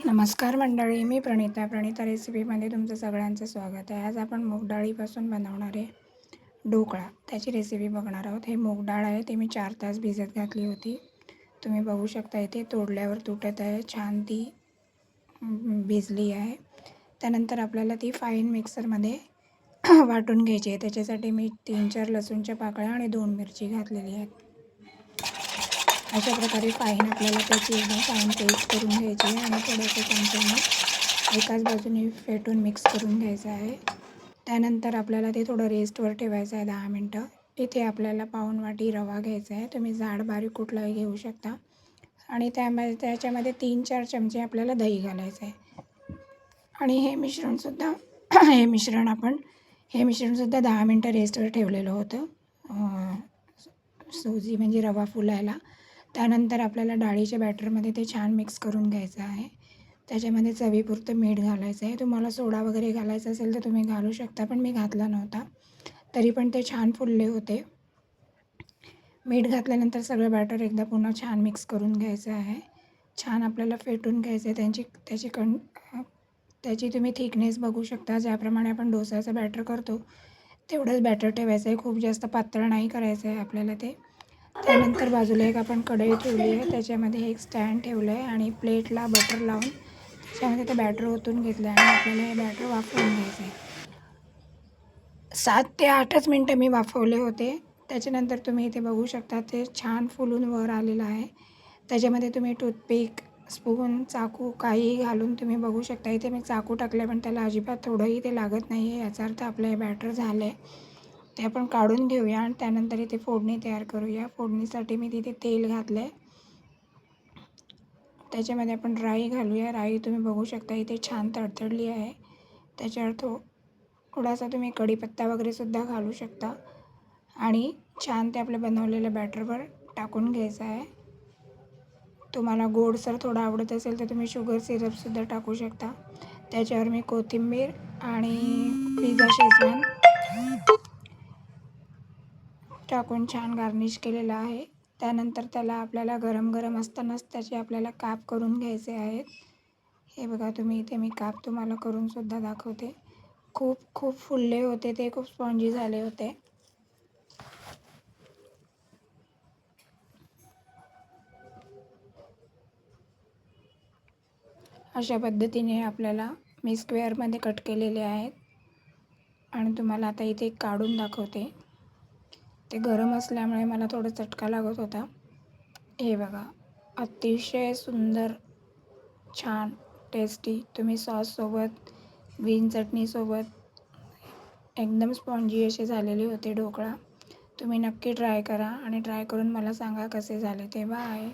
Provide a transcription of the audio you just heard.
नमस्कार मंडळी मी प्रणिता. प्रणिता रेसिपीमध्ये तुमचं सगळ्यांचं स्वागत आहे. आज आपण मूगडाळीपासून बनवणारे ढोकळा. त्याची रेसिपी बघणार आहोत. हे मूगडाळ आहे ते मी चार तास भिजत घातली होती. तुम्ही बघू शकता इथे तोडल्यावर तुटत आहे. छान ती भिजली आहे. त्यानंतर आपल्याला ती फाईन मिक्सरमध्ये वाटून घ्यायची आहे. त्याच्यासाठी मी तीन चार लसूणच्या पाकळ्या आणि दोन मिरची घातलेली आहेत. अशा प्रकारे फाईन आपल्याला त्याची एकदम फाईन पेस्ट करून घ्यायची आहे आणि थोडंसं चमच्याने एकाच बाजूने फेटून मिक्स करून घ्यायचं आहे. त्यानंतर आपल्याला ते थोडं रेस्टवर ठेवायचं आहे दहा मिनटं. इथे आपल्याला पाऊण वाटी रवा घ्यायचा आहे. तुम्ही जाड बारीक कुठलाही घेऊ शकता. आणि त्यामध्ये त्याच्यामध्ये तीन चार चमचे आपल्याला दही घालायचं आहे. आणि हे मिश्रणसुद्धा हे मिश्रण आपण हे मिश्रणसुद्धा दहा मिनटं रेस्टवर ठेवलेलं होतं. सूजी सुजी म्हणजे रवा फुलायला. त्यानंतर आपल्याला डाळीच्या बॅटरमध्ये ते छान मिक्स करून घ्यायचं आहे. त्याच्यामध्ये चवीपुरतं मीठ घालायचं आहे. तुम्हाला सोडा वगैरे घालायचा असेल तर तुम्ही घालू शकता पण मी घातला नव्हता. तरी पण ते छान फुलले होते. मीठ घातल्यानंतर सगळं बॅटर एकदा पुन्हा छान मिक्स करून घ्यायचं आहे. छान आपल्याला फेटून घ्यायचं आहे. त्यांची त्याची कण त्याची तुम्ही थिकनेस बघू शकता. ज्याप्रमाणे आपण डोसाचं बॅटर करतो तेवढंच बॅटर ठेवायचं आहे. खूप जास्त पातळ नाही करायचं आहे आपल्याला ते. त्यानंतर बाजूला एक आपण कढई ठेवली आहे. त्याच्यामध्ये एक स्टँड ठेवलं आहे आणि प्लेटला बटर लावून त्याच्यामध्ये ते बॅटर ओतून घेतलं आहे आणि आपल्याला हे बॅटर वाफवून घ्यायचं आहे. सात ते आठच मिनटं मी वाफवले होते. त्याच्यानंतर तुम्ही इथे बघू शकता ते छान फुलून वर आलेलं आहे. त्याच्यामध्ये तुम्ही टूथपिक स्पून चाकू काहीही घालून तुम्ही बघू शकता. इथे मी चाकू टाकले पण त्याला अजिबात थोडंही ते लागत नाही आहे याचा अर्थ आपलं हे बॅटर झालं आहे ते आपण काढून घेऊया आणि त्यानंतर इथे फोडणी तयार करूया. फोडणीसाठी मी तिथे तेल घातलं आहे त्याच्यामध्ये आपण राई घालूया. राई तुम्ही बघू शकता इथे छान तडतडली आहे. त्याच्यावर थो थोडासा तुम्ही कढीपत्ता वगैरेसुद्धा घालू शकता. आणि छान ते आपल्या बनवलेल्या बॅटरवर टाकून घ्यायचं आहे. तुम्हाला गोडसर थोडं आवडत असेल तर तुम्ही शुगर सिरपसुद्धा टाकू शकता. त्याच्यावर मी कोथिंबीर आणि पिझ्झा शेजवान टाकून छान गार्निश केलेलं आहे. त्यानंतर त्याला आपल्याला गरम गरम असतानाच त्याचे आपल्याला काप करून घ्यायचे आहेत. हे बघा तुम्ही इथे मी काप तुम्हाला करूनसुद्धा दाखवते. खूप खूप फुलले होते ते खूप स्पॉन्जी झाले होते. अशा पद्धतीने आपल्याला मी स्क्वेअरमध्ये कट केलेले आहेत. आणि तुम्हाला आता इथे काढून दाखवते. ते गरम असल्यामुळे मला थोडं चटका लागत होता. हे बघा अतिशय सुंदर छान टेस्टी तुम्ही सॉससोबत ग्रीन चटणीसोबत एकदम स्पॉन्जी असे झालेले होते ढोकळा. तुम्ही नक्की ट्राय करा आणि ट्राय करून मला सांगा कसे झाले ते. बाय